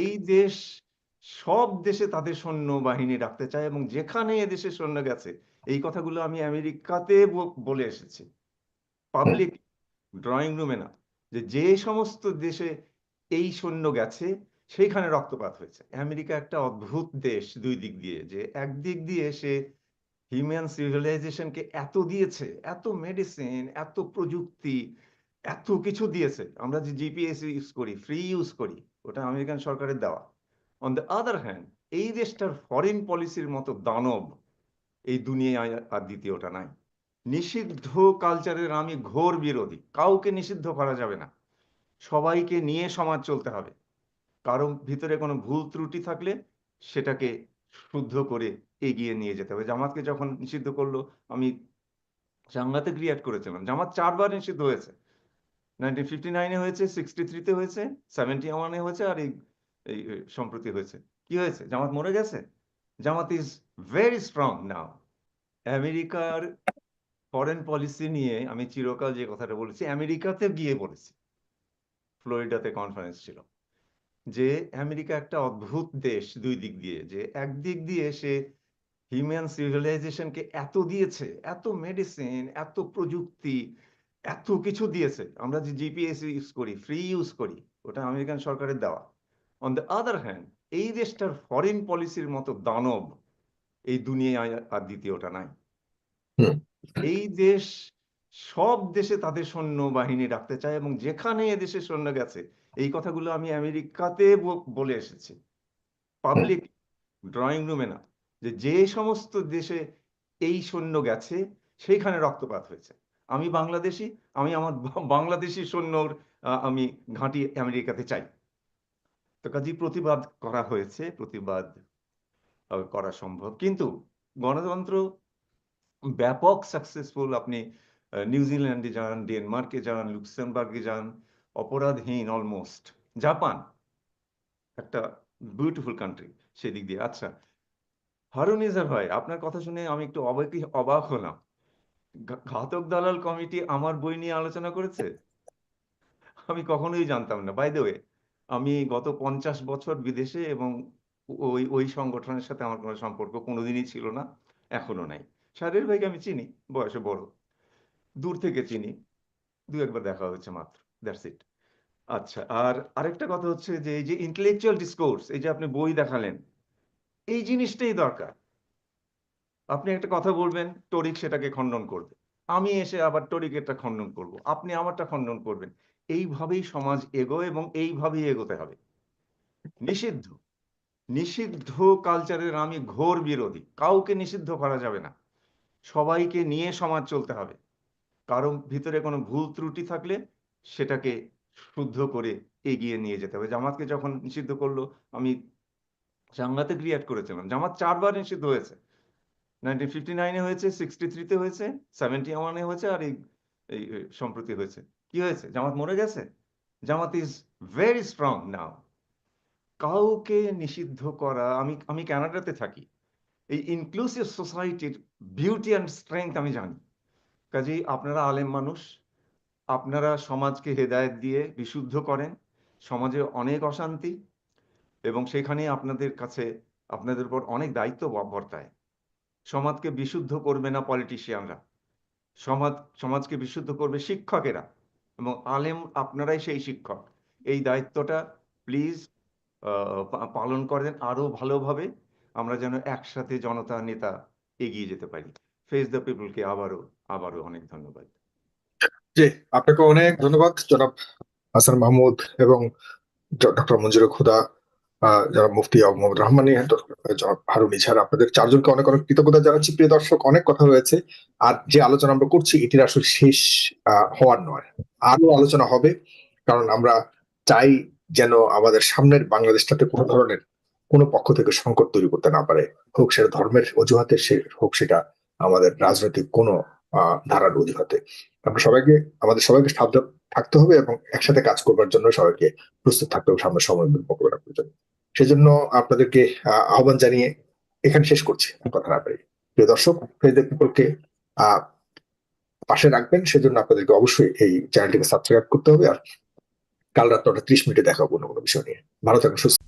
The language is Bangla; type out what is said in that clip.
এই দেশ সব দেশে তাদের সৈন্য বাহিনী রাখতে চায় এবং যেখানে এদেশে সৈন্য গেছে, এই কথাগুলো আমি আমেরিকাতে বলে এসেছি। পাবলিক ড্রয়িং রুমে না, যে যে সমস্ত দেশে এই সৈন্য গেছে, সেইখানে রক্তপাত হয়েছে। আমেরিকা একটা অদ্ভুত দেশ দুই দিক দিয়ে, যে একদিক দিয়ে সে হিউম্যান সিভিলাইজেশনকে এত দিয়েছে, এত মেডিসিন এত প্রযুক্তি এত কিছু দিয়েছে। আমরা যে জিপিএস ইউজ করি ফ্রি ইউজ করি, ওটা আমেরিকান সরকারের দেওয়া। অন দ্য আদার হ্যান্ড এই দেশটার ফরেন পলিসির মতো দানব এই দুনিয়ায় আর দ্বিতীয়টা নাই। নিষিদ্ধ কালচারের আমি ঘোর বিরোধী। কাউকে নিষিদ্ধ করা যাবে না। সবাইকে নিয়ে সমাজ চলতে হবে। কারও ভিতরে কোনো ভুল ত্রুটি থাকলে সেটাকে শুদ্ধ করে এগিয়ে নিয়ে যেতে হবে। জামাতকে যখন নিষিদ্ধ করল, আমি জাঙ্গাতে ক্রিয়েট করেছিলাম। জামাত চারবার নিষিদ্ধ হয়েছে। নাইনটিন ফিফটি হয়েছে হয়েছে হয়েছে, আর এই সম্প্রতি হয়েছে। কি হয়েছে? জামাত মরে গেছে? Jamaat is very strong now আমেরিকার ফরেন পলিসি নিয়ে আমি চিরকাল যে কথাটা বলেছি, আমেরিকাতে গিয়ে বলেছি ফ্লোরিডাতে কনফারেন্স ছিল। যে আমেরিকা একটা অদ্ভুত দেশ দুই দিক দিয়ে, যে একদিক দিয়ে সে হিউম্যান সিভিলাইজেশনকে এত দিয়েছে, এত মেডিসিন এত প্রযুক্তি এত কিছু দিয়েছে। আমরা যে জিপিএস ইউজ করি ফ্রি ইউজ করি ওটা আমেরিকান সরকারের দেওয়া। অন দ্য আদার হ্যান্ড এই দেশটার ফরেন পলিসির মতো দানব এই দুনিয়ায় আর দ্বিতীয়টা নাই। এই দেশ সব দেশে তাদের সৈন্য বাহিনী রাখতে চায় এবং যেখানে এদেশে সৈন্য গেছে এই কথাগুলো আমি আমেরিকাতে বলে এসেছি। পাবলিক ড্রয়িং রুমে না যে যে সমস্ত দেশে এই সৈন্য গেছে সেইখানে রক্তপাত হয়েছে। আমি বাংলাদেশি, আমি আমার বাংলাদেশি সৈন্যর আমি ঘাঁটি আমেরিকাতে চাই। তো কাজী প্রতিবাদ করা হয়েছে, প্রতিবাদ করা সম্ভব। কিন্তু গণতন্ত্র ব্যাপক সাকসেসফুল আপনি নিউজিল্যান্ডে যান ডেনমার্কে যান লুক্সেমবার্গে যান, অপরাধহীন অলমোস্ট জাপান একটা বিউটিফুল কান্ট্রি সেদিক দিয়ে। আচ্ছা হারুন ইজার ভাই, আপনার কথা শুনে আমি একটু অবাক অবাক হলাম। ঘাতক দালাল কমিটি আমার বই নিয়ে আলোচনা করেছে? আমি কখনোই জানতাম না। বাই ওয়ে আমি গত পঞ্চাশ বছর বিদেশে এবং ওই ওই সংগঠনের সাথে আমার কোনো সম্পর্ক কোনোদিনই ছিল না, এখনও নাই। শাহরির ভাইকে আমি চিনি, বয়সে বড়। দূর থেকে চিনি। দু একবার দেখা হয়েছে মাত্র দ্যাটস ইট আচ্ছা আর আরেকটা কথা হচ্ছে যে, এই যে ইন্টেলেকচুয়াল ডিসকোর্স এই যে আপনি বই দেখালেন, এই জিনিসটাই দরকার। আপনি একটা কথা বলবেন টরিক সেটাকে খণ্ডন করবে। আমি এসে আবার টরিক এটা খণ্ডন করব। আপনি আমারটা খণ্ডন করবেন। এইভাবেই সমাজ এগো এবং এইভাবেই এগোতে হবে। নিষিদ্ধ। নিষিদ্ধ কালচারের আমি ঘোর বিরোধী। কাউকে নিষিদ্ধ করা যাবে না। সবাইকে নিয়ে সমাজ চলতে হবে। কারও ভিতরে কোনো ভুল ত্রুটি থাকলে সেটাকে শুদ্ধ করে এগিয়ে নিয়ে যেতে হবে। জামাতকে যখন নিষিদ্ধ করল, আমি জাঙ্গাতে ক্রিয়েট করেছিলাম। জামাত চারবার নিষিদ্ধ হয়েছে। নাইনটিন ফিফটি নাইনে হয়েছে, সিক্সটি থ্রিতে হয়েছে, সেভেন্টি ওয়ানে হয়েছে আর এই সম্প্রতি হয়েছে। কি হয়েছে? জামাত মরে গেছে? Jamaat is very strong now কাউকে নিষিদ্ধ করা, আমি আমি কানাডাতে থাকি, এই ইনক্লুসিভ সোসাইটির বিউটি অ্যান্ড স্ট্রেংথ আমি জানি। কাজেই আপনারা আলেম মানুষ, আপনারা সমাজকে হেদায়েত দিয়ে বিশুদ্ধ করেন, সমাজে অনেক অশান্তি এবং সেখানে আপনাদের কাছে, আপনাদের উপর অনেক দায়িত্ব বর্তায়। সমাজকে বিশুদ্ধ করবে না পলিটিশিয়ানরা সমাজ, সমাজকে বিশুদ্ধ করবে শিক্ষকেরা। এবং আলেম আপনারাই সেই শিক্ষক। এই দায়িত্বটা প্লিজ পালন করেন আরও ভালোভাবে। আমরা যেন একসাথে জনতা, নেতা এগিয়ে যেতে পারি। ফেস দ্য পিপলকে আবারও আবারও অনেক ধন্যবাদ। জি আপনাকে অনেক ধন্যবাদ জনাব হাসান মাহমুদ এবং ডক্টর মঞ্জুর খুদা। জনাব মুফতি মোহাম্মদ রহমানী জনাব হারুন আপনাদের চারজনকে অনেক অনেক কৃতজ্ঞতা জানাচ্ছি। প্রিয় দর্শক, অনেক কথা হয়েছে। আর যে আলোচনা আমরা করছি, এটির আসলে শেষ হওয়ার নয়। আরও আলোচনা হবে, কারণ আমরা চাই যেন আমাদের সামনের বাংলাদেশটাতে কোনো ধরনের কোনো পক্ষ থেকে সংকট তৈরি করতে না পারে। হোক সেটা ধর্মের অজুহাতে, সে হোক সেটা আমাদের রাজনৈতিক কোনো ধারার অজুহাতে। আমরা সবাইকে, আমাদের সবাইকে সাবধান থাকতে হবে এবং একসাথে কাজ করবার জন্য সবাইকে প্রস্তুত থাকতে হবে সামনের সময় মোকাবেলা করার জন্য সেজন্য আপনাদেরকে আহ, আহ্বান জানিয়ে এখানে শেষ করছি কথা না পারি প্রিয় দর্শক ফেসবুক পিপলকে পাশে রাখবেন সেজন্য আপনাদেরকে অবশ্যই এই চ্যানেলটিকে সাবস্ক্রাইব করতে হবে। আর কাল রাত নটা ত্রিশ মিনিটে দেখাবো অন্য কোনো বিষয় নিয়ে। ভালো থাকুন সুস্থ